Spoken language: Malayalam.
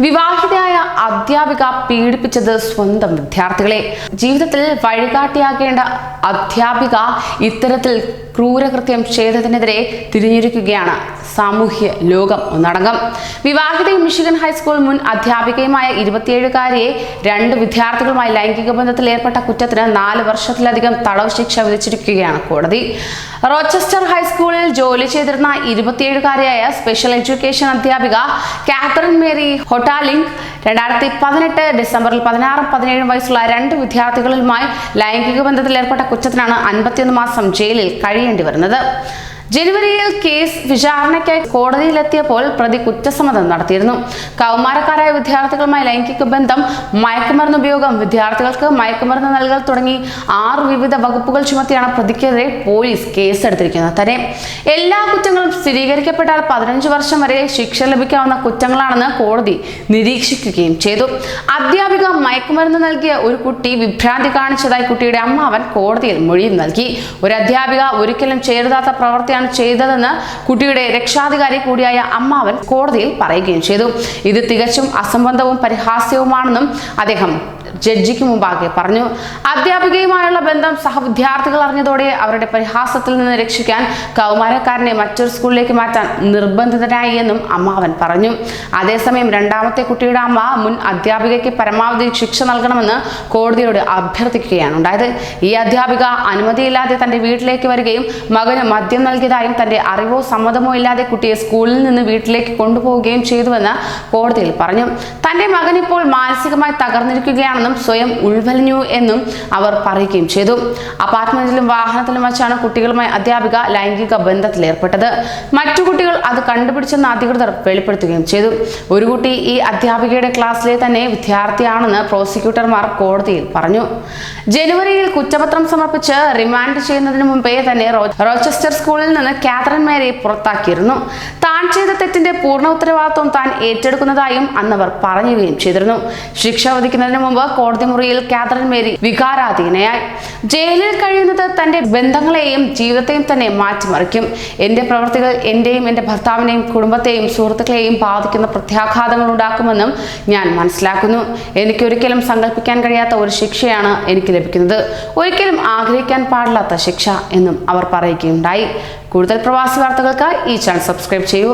വിവാഹിതയായ അധ്യാപിക പീഡിപ്പിച്ചത് സ്വന്തം വിദ്യാർത്ഥികളെ. ജീവിതത്തിൽ വഴികാട്ടിയാകേണ്ട അധ്യാപിക ഇത്തരത്തിൽ ക്രൂരകൃത്യം ചെയ്തതിനെതിരെ തിരിഞ്ഞിരിക്കുകയാണ് സാമൂഹ്യ ലോകം ഒന്നടങ്കം. വിവാഹിത മിഷിഗൻ ഹൈസ്കൂൾ മുൻ അധ്യാപികയുമായ ഇരുപത്തിയേഴുകാരിയെ രണ്ട് വിദ്യാർത്ഥികളുമായി ലൈംഗിക ബന്ധത്തിൽ ഏർപ്പെട്ട കുറ്റത്തിന് നാല് വർഷത്തിലധികം തടവ് ശിക്ഷ വിധിച്ചിരിക്കുകയാണ് കോടതി. റോച്ചസ്റ്റർ ഹൈസ്കൂളിൽ ജോലി ചെയ്തിരുന്ന ഇരുപത്തിയേഴുകാരിയായ സ്പെഷ്യൽ എഡ്യൂക്കേഷൻ അധ്യാപിക കാത്തറിൻ മേരി ഹൊട്ടാലിംഗ് രണ്ടായിരത്തി പതിനെട്ട് ഡിസംബറിൽ പതിനാറും പതിനേഴും വയസ്സുള്ള രണ്ട് വിദ്യാർത്ഥികളുമായി ലൈംഗിക ബന്ധത്തിൽ ഏർപ്പെട്ട കുറ്റത്തിനാണ് അൻപത്തിയൊന്ന് മാസം ജയിലിൽ കഴിയേണ്ടി വരുന്നത്. ജനുവരിയിൽ കേസ് വിചാരണയ്ക്കായി കോടതിയിലെത്തിയപ്പോൾ പ്രതി കുറ്റസമ്മതം നടത്തിയിരുന്നു. കൗമാരക്കാരായ വിദ്യാർത്ഥികളുമായി ലൈംഗിക ബന്ധം മയക്കുമരുന്ന് ഉപയോഗം വിദ്യാർത്ഥികൾക്ക് മയക്കുമരുന്ന് നൽകൽ തുടങ്ങി ആറ് വിവിധ വകുപ്പുകൾ ചുമത്തിയാണ് പ്രതിക്കെതിരെ പോലീസ് കേസെടുത്തിരിക്കുന്നത്. തന്നെ എല്ലാ കുറ്റങ്ങളും സ്ഥിരീകരിക്കപ്പെട്ടാൽ പതിനഞ്ച് വർഷം വരെ ശിക്ഷ ലഭിക്കാവുന്ന കുറ്റങ്ങളാണെന്ന് കോടതി നിരീക്ഷിക്കുകയും ചെയ്തു. അധ്യാപിക മയക്കുമരുന്ന് നൽകിയ ഒരു കുട്ടി വിഭ്രാന്തി കാണിച്ചതായി കുട്ടിയുടെ അമ്മ അവൻ കോടതിയിൽ മൊഴിയും നൽകി. ഒരു അധ്യാപിക ഒരിക്കലും ചെയ്യരുതാത്ത പ്രവൃത്തിയാണ് ചെയ്തതെന്ന് കുട്ടിയുടെ രക്ഷാധികാരി കൂടിയായ അമ്മാവൻ കോടതിയിൽ പറയുകയും ചെയ്തു. ഇത് തികച്ചും അസംബന്ധവും പരിഹാസ്യവുമാണെന്നും അദ്ദേഹം ജഡ്ജിക്ക് മുമ്പാകെ പറഞ്ഞു. അധ്യാപികയുമായുള്ള ബന്ധം സഹവിദ്യാർത്ഥികൾ അറിഞ്ഞതോടെ അവരുടെ പരിഹാസത്തിൽ നിന്ന് രക്ഷിക്കാൻ കൗമാരക്കാരനെ മറ്റൊരു സ്കൂളിലേക്ക് മാറ്റാൻ നിർബന്ധിതനായി എന്നും അമ്മാവൻ പറഞ്ഞു. അതേസമയം രണ്ടാമത്തെ കുട്ടിയുടെ അമ്മ മുൻ അധ്യാപികയ്ക്ക് പരമാവധി ശിക്ഷ നൽകണമെന്ന് കോടതിയോട് അഭ്യർത്ഥിക്കുകയാണ്. ഉണ്ടായത് ഈ അധ്യാപിക അനുമതിയില്ലാതെ തന്റെ വീട്ടിലേക്ക് വരികയും മകന് മദ്യം നൽകിയതായും തന്റെ അറിവോ സമ്മതമോ ഇല്ലാതെ കുട്ടിയെ സ്കൂളിൽ നിന്ന് വീട്ടിലേക്ക് കൊണ്ടുപോവുകയും ചെയ്തുവെന്ന് കോടതിയിൽ പറഞ്ഞു. തന്റെ മകൻ ഇപ്പോൾ മാനസികമായി തകർന്നിരിക്കുകയാണെന്നും സ്വയം ഉൾവലിഞ്ഞു എന്നും അവർ പറയുകയും ചെയ്തു. അപ്പാർട്ട്മെന്റിലും വാഹനത്തിലും വച്ചാണ് കുട്ടികളുമായി അധ്യാപിക ലൈംഗിക ബന്ധത്തിൽ ഏർപ്പെട്ടത്. മറ്റു കുട്ടികൾ അത് കണ്ടുപിടിച്ചെന്ന് അധികൃതർ വെളിപ്പെടുത്തുകയും ചെയ്തു. ഒരു കുട്ടി ഈ അധ്യാപികയുടെ ക്ലാസ്സിലെ തന്നെ വിദ്യാർത്ഥിയാണെന്ന് പ്രോസിക്യൂട്ടർമാർ കോടതിയിൽ പറഞ്ഞു. ജനുവരിയിൽ കുറ്റപത്രം സമർപ്പിച്ച് റിമാൻഡ് ചെയ്യുന്നതിന് മുമ്പേ തന്നെ റോച്ചസ്റ്റർ സ്കൂളിൽ നിന്ന് കാതറിൻ മേരി പുറത്താക്കിയിരുന്നു. താൻ ചെയ്ത തെറ്റിന്റെ പൂർണ ഉത്തരവാദിത്വം താൻ ഏറ്റെടുക്കുന്നതായും അന്നവർ പറയുകയും ചെയ്തിരുന്നു. ശിക്ഷ വിധിക്കുന്നതിന് മുമ്പ് കോടതി മുറിയിൽ കാതറിൻ മേരി വികാരാധീനയായി. ജയിലിൽ കഴിയുന്നത് തന്റെ ബന്ധങ്ങളെയും ജീവിതത്തെയും തന്നെ മാറ്റിമറിക്കും. എന്റെ പ്രവൃത്തികൾ എന്റെയും എന്റെ ഭർത്താവിനെയും കുടുംബത്തെയും സുഹൃത്തുക്കളെയും ബാധിക്കുന്ന പ്രത്യാഘാതങ്ങൾ ഉണ്ടാക്കുമെന്നും ഞാൻ മനസ്സിലാക്കുന്നു. എനിക്കൊരിക്കലും സങ്കല്പിക്കാൻ കഴിയാത്ത ഒരു ശിക്ഷയാണ് എനിക്ക് ലഭിക്കുന്നത്. ഒരിക്കലും ആഗ്രഹിക്കാൻ പാടില്ലാത്ത ശിക്ഷ എന്നും അവർ പറയുകയുണ്ടായി. കൂടുതൽ പ്രവാസി വാർത്തകൾക്ക് ഈ ചാനൽ സബ്സ്ക്രൈബ് ചെയ്യൂ.